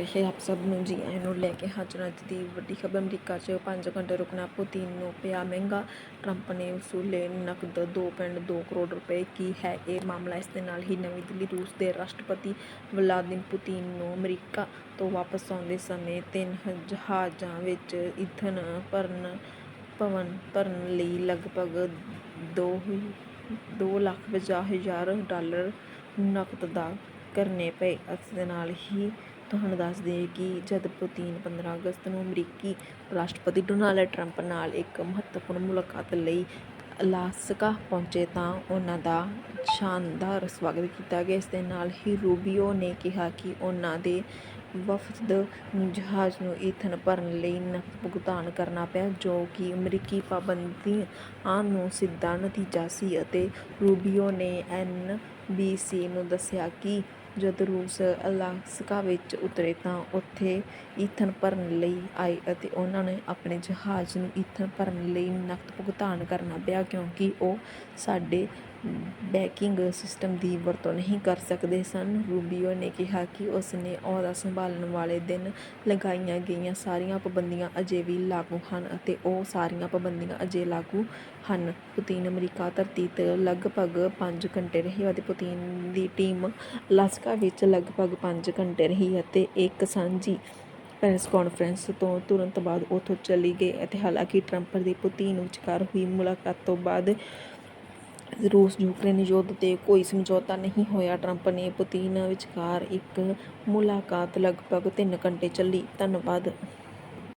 ਰਹੇ ਆਪ ਸਭ ਨੂੰ ਜੀ ਆਇਆਂ ਨੂੰ ਲੈ ਕੇ ਹਾਜ਼ਰ ਅੱਜ ਦੀ ਵੱਡੀ ਖਬਰ ਅਮਰੀਕਾ 'ਚ 5 ਘੰਟੇ ਰੁਕਣਾ, ਪੁਤਿਨ ਨੂੰ ਪਿਆ ਮਹਿੰਗਾ, ਟਰੰਪ ਨੇ ਵਸੂਲੇ ਨਕਦ 2.2 ਕਰੋੜ ਰੁਪਏ, ਕੀ ਹੈ ਇਹ ਮਾਮਲਾ? ਇਸ ਦੇ ਨਾਲ ਹੀ ਨਵੀਂ ਦਿੱਲੀ ਰੂਸ ਦੇ ਰਾਸ਼ਟਰਪਤੀ ਵਲਾਦੀਮਿਰ ਪੁਤਿਨ ਨੂੰ ਅਮਰੀਕਾ ਤੋਂ ਵਾਪਸ ਆਉਂਦੇ ਸਮੇਂ ਤਿੰਨ ਜਹਾਜ਼ਾਂ ਵਿੱਚ ਈਂਧਨ ਭਰਨ, ਭਵਨ ਭਰਨ ਲਈ ਲਗਭਗ ਦੋ ਦੋ ਲੱਖ ਪੰਜਾਹ ਹਜ਼ਾਰ ਡਾਲਰ ਨਕਦ ਅਦਾ ਕਰਨੇ ਪਏ। ਇਸ ਦੇ ਨਾਲ ਹੀ ਤੁਹਾਨੂੰ ਦੱਸ ਦਈਏ ਕਿ ਜਦ ਪੁਤਿਨ 15 ਅਗਸਤ ਨੂੰ ਅਮਰੀਕੀ ਰਾਸ਼ਟਰਪਤੀ ਡੋਨਾਲਡ ਟਰੰਪ ਨਾਲ ਇੱਕ ਮਹੱਤਵਪੂਰਨ ਮੁਲਾਕਾਤ ਲਈ ਅਲਾਸਕਾ ਪਹੁੰਚੇ ਤਾਂ ਉਹਨਾਂ ਦਾ ਸ਼ਾਨਦਾਰ ਸਵਾਗਤ ਕੀਤਾ ਗਿਆ। ਇਸ ਦੇ ਨਾਲ ਹੀ ਰੂਬੀਓ ਨੇ ਕਿਹਾ ਕਿ ਉਹਨਾਂ ਦੇ ਵਫਦ ਨੂੰ ਜਹਾਜ਼ ਨੂੰ ਈਥਨ ਭਰਨ ਲਈ ਨਕਦ ਭੁਗਤਾਨ ਕਰਨਾ ਪਿਆ, ਜੋ ਕਿ ਅਮਰੀਕੀ ਪਾਬੰਦੀਆਂ ਨੂੰ ਸਿੱਧਾ ਨਤੀਜਾ ਸੀ ਅਤੇ ਰੂਬੀਓ ਨੇ ਐਨ ਬੀ ਸੀ ਨੂੰ ਦੱਸਿਆ ਕਿ ਜਦੋਂ ਰੂਸ ਅਲਾਸਕਾ ਵਿੱਚ ਉਤਰੇ ਤਾਂ ਉੱਥੇ ਈਥਨ ਭਰਨ ਲਈ ਆਏ ਅਤੇ ਉਹਨਾਂ ਨੇ ਆਪਣੇ ਜਹਾਜ਼ ਨੂੰ ਈਥਨ ਭਰਨ ਲਈ ਨਕਦ ਭੁਗਤਾਨ ਕਰਨਾ ਪਿਆ ਕਿਉਂਕਿ ਉਹ ਸਾਡੇ ਬੈਕਿੰਗ ਸਿਸਟਮ ਦੀ ਵਰਤੋਂ ਨਹੀਂ ਕਰ ਸਕਦੇ ਸਨ। ਰੂਬੀਓ ਨੇ ਕਿਹਾ ਕਿ ਉਸ ਨੇ ਅਹੁਦਾ ਸੰਭਾਲਣ ਵਾਲੇ ਦਿਨ ਲਗਾਈਆਂ ਗਈਆਂ ਸਾਰੀਆਂ ਪਾਬੰਦੀਆਂ ਅਜੇ ਵੀ ਲਾਗੂ ਹਨ ਅਤੇ ਉਹ ਸਾਰੀਆਂ ਪਾਬੰਦੀਆਂ ਅਜੇ ਲਾਗੂ ਹਨ। ਪੁਤਿਨ ਅਮਰੀਕਾ ਧਰਤੀ 'ਤੇ ਲਗਭਗ 5 ਘੰਟੇ ਰਹੀ ਅਤੇ ਪੁਤਿਨ ਦੀ ਟੀਮ ਅਲਾਸਕਾ ਵਿੱਚ ਲਗਭਗ 5 ਘੰਟੇ ਰਹੀ ਅਤੇ ਇੱਕ ਸਾਂਝੀ ਪ੍ਰੈਸ ਕਾਨਫਰੰਸ ਤੋਂ ਤੁਰੰਤ ਬਾਅਦ ਉੱਥੋਂ ਚਲੀ ਗਈ ਅਤੇ ਹਾਲਾਂਕਿ ਟਰੰਪ ਦੀ ਪੁਤਿਨ ਵਿਚਕਾਰ ਹੋਈ ਮੁਲਾਕਾਤ ਤੋਂ ਬਾਅਦ ਰੂਸ, ਯੂਕਰੇਨ ਯੁੱਧ ਤੇ ਕੋਈ ਸਮਝੌਤਾ ਨਹੀਂ ਹੋਇਆ। ਟਰੰਪ ਨੇ ਪੁਤਿਨ ਵਿਚਕਾਰ ਇੱਕ ਮੁਲਾਕਾਤ ਲਗਭਗ ਤਿੰਨ ਘੰਟੇ ਚੱਲੀ। ਧੰਨਵਾਦ।